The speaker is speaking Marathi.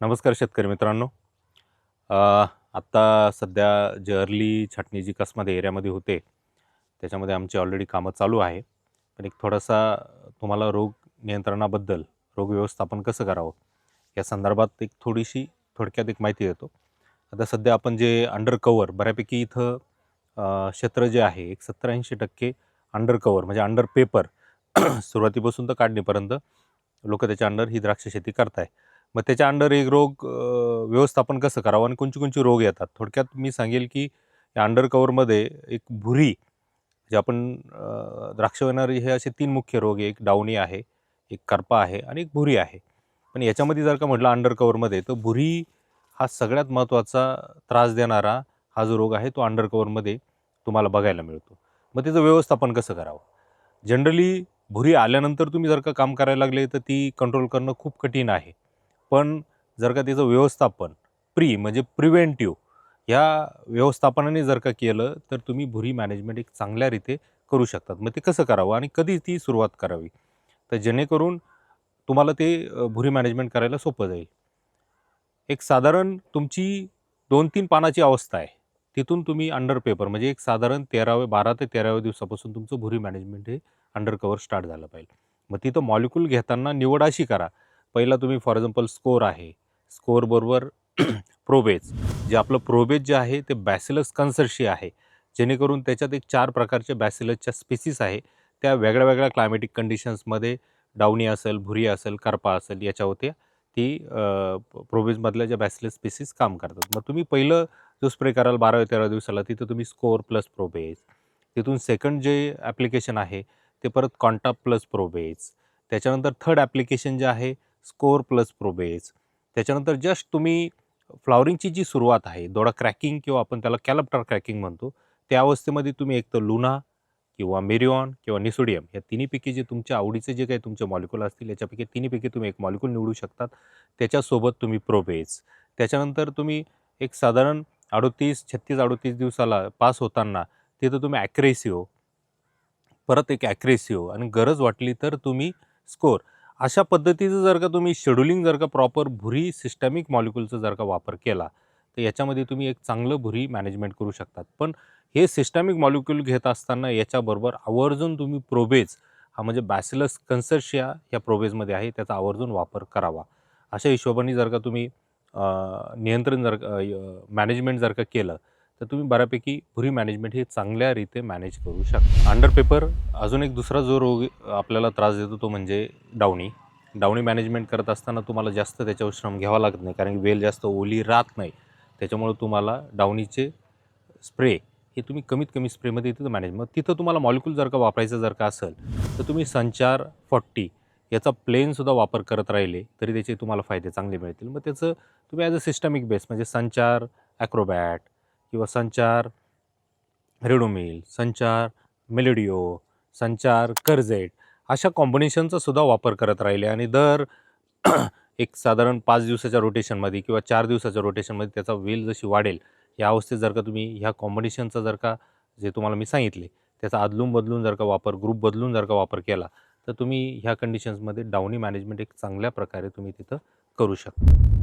नमस्कार शेतकरी मित्रांनो. आत्ता सध्या जे अर्ली छाटणी जी कसमध्ये एरियामध्ये होते त्याच्यामध्ये आमची ऑलरेडी कामं चालू आहे. पण एक थोडासा तुम्हाला रोग नियंत्रणाबद्दल रोग व्यवस्थापन कसं करावं या संदर्भात एक थोडीशी थोडक्यात एक माहिती देतो. आता सध्या आपण जे अंडर कवर बऱ्यापैकी इथं क्षेत्र जे आहे एक सत्तर ऐंशी टक्के अंडर कवर म्हणजे अंडर पेपर सुरुवातीपासून तर काढणीपर्यंत लोक त्याच्या अंडर ही द्राक्ष शेती करताय. मग त्याच्या अंडर एक रोग व्यवस्थापन कसं करावं? आणि कोणची कोणची रोग येतात? थोडक्यात मी सांगेल की या अंडर कवरमध्ये एक भुरी जे आपण द्राक्ष येणारे हे असे तीन मुख्य रोग आहे. एक डावणी आहे एक करपा आहे आणि एक भुरी आहे. पण याच्यामध्ये जर का म्हटलं अंडर कवरमध्ये तर भुरी हा सगळ्यात महत्त्वाचा त्रास देणारा हा जो रोग आहे तो अंडर कवरमध्ये तुम्हाला बघायला मिळतो. मग त्याचं व्यवस्थापन कसं करावं? जनरली भुरी आल्यानंतर तुम्ही जर का काम करायला लागले तर ती कंट्रोल करणं खूप कठीण आहे. पण जर का त्याचं व्यवस्थापन प्री म्हणजे प्रिव्हेंटिव्ह ह्या व्यवस्थापनाने जर का केलं तर तुम्ही भुरी मॅनेजमेंट एक चांगल्या रीते करू शकतात. मग ते कसं करावं आणि कधी ती सुरुवात करावी? तर जेणेकरून तुम्हाला ते भुरी मॅनेजमेंट करायला सोपं जाईल. एक साधारण तुमची दोन तीन पानाची अवस्था आहे. तिथून तुम्ही अंडर पेपर म्हणजे एक साधारण तेरावे बारा ते तेराव्या दिवसापासून तुमचं भुरी मॅनेजमेंट हे अंडर कवर स्टार्ट झालं पाहिजे. मग तिथं मॉलिक्यूल घेताना निवड अशी करा. पहिला तुम्ही फॉर एक्झाम्पल स्कोर आहे. स्कोअरबरोबर प्रोबेज जे आपलं प्रोबेज जे आहे ते बॅसिलस कन्सर्शी आहे. जेणेकरून त्याच्यात एक चार प्रकारचे बॅसिलसच्या स्पेसिस आहे. त्या वेगळ्या वेगळ्या क्लायमॅटिक कंडिशन्समध्ये डावणी असेल भुरी असेल करपा असेल याच्यावरती ती प्रोबेजमधल्या ज्या बॅसिलस स्पेसिस काम करतात. मग तुम्ही पहिलं जो स्प्रे कराल बारा तेरा दिवसाला तिथं तुम्ही स्कोअर प्लस प्रोबेज तिथून सेकंड जे ॲप्लिकेशन आहे ते परत कॉन्टा प्लस प्रोबेज त्याच्यानंतर थर्ड ॲप्लिकेशन जे आहे स्कोअर प्लस प्रोबेज त्याच्यानंतर जस्ट तुम्ही फ्लॉवरिंगची जी सुरुवात आहे दोडा क्रॅकिंग किंवा आपण त्याला कॅलप्टर क्रॅकिंग म्हणतो त्या अवस्थेमध्ये तुम्ही एक तर लुना किंवा मेरिऑन किंवा निसोडियम या तिन्हीपैकी जे तुमच्या आवडीचे जे काही तुमचे मॉलिक्यूल असतील याच्यापैकी तिन्हीपैकी तुम्ही एक मॉलिक्युल निवडू शकतात. त्याच्यासोबत तुम्ही प्रोबेज त्याच्यानंतर तुम्ही एक साधारण अडोतीस छत्तीस अडोतीस दिवसाला पास होताना तिथं तुम्ही ॲक्रेसिओ परत एक ॲक्रेसिओ आणि गरज वाटली तर तुम्ही स्कोर. अशा पद्धतीचं जर का तुम्ही शेड्युलिंग जर का प्रॉपर भुरी सिस्टमिक मॉलिक्यूलचा जर का वापर केला तर याच्यामध्ये तुम्ही एक चांगलं भुरी मॅनेजमेंट करू शकतात. पण हे सिस्टमिक मॉलिक्यूल घेत असताना याच्याबरोबर आवर्जून तुम्ही प्रोबेज हा म्हणजे बॅसिलस कन्सर्शिया या प्रोबेजमध्ये आहे त्याचा आवर्जून वापर करावा. अशा हिशोबाने जर का तुम्ही नियंत्रण जर मॅनेजमेंट जर का केलं तर तुम्ही बऱ्यापैकी भुरी मॅनेजमेंट हे चांगल्या रीते मॅनेज करू शकता. अंडर पेपर अजून एक दुसरा जो रोग आपल्याला त्रास देतो तो म्हणजे डावणी डावणी मॅनेजमेंट करत असताना तुम्हाला जास्त त्याच्यावर श्रम घ्यावा लागत नाही कारण की वेल जास्त ओली राहत नाही. त्याच्यामुळे तुम्हाला डावणीचे स्प्रे हे तुम्ही कमीत कमी स्प्रेमध्ये तिथं मॅनेज मग तिथं तुम्हाला मॉलिक्यूल जर का वापरायचं जर का असेल तर तुम्ही संचार फॉर्टी याचा प्लेनसुद्धा वापर करत राहिले तरी त्याचे तुम्हाला फायदे चांगले मिळतील. मग त्याचं तुम्ही ॲज अ सिस्टमिक बेस म्हणजे संचार ॲक्रोबॅट किंवा संचार रेडोमिल संचार मेलोडिओ संचार कर्जेट अशा कॉम्बिनेशनचा सुद्धा वापर करत राहिले. आणि दर एक साधारण पाच दिवसाच्या रोटेशनमध्ये किंवा चार दिवसाच्या रोटेशनमध्ये त्याचा वेल जशी वाढेल या अवस्थेत जर का तुम्ही ह्या कॉम्बिनेशनचा जर का जे तुम्हाला मी सांगितले त्याचा आदलून बदलून जर का वापर ग्रुप बदलून जर का वापर केला तर तुम्ही ह्या कंडिशन्समध्ये डाऊनी मॅनेजमेंट एक चांगल्या प्रकारे तुम्ही तिथं करू शकता.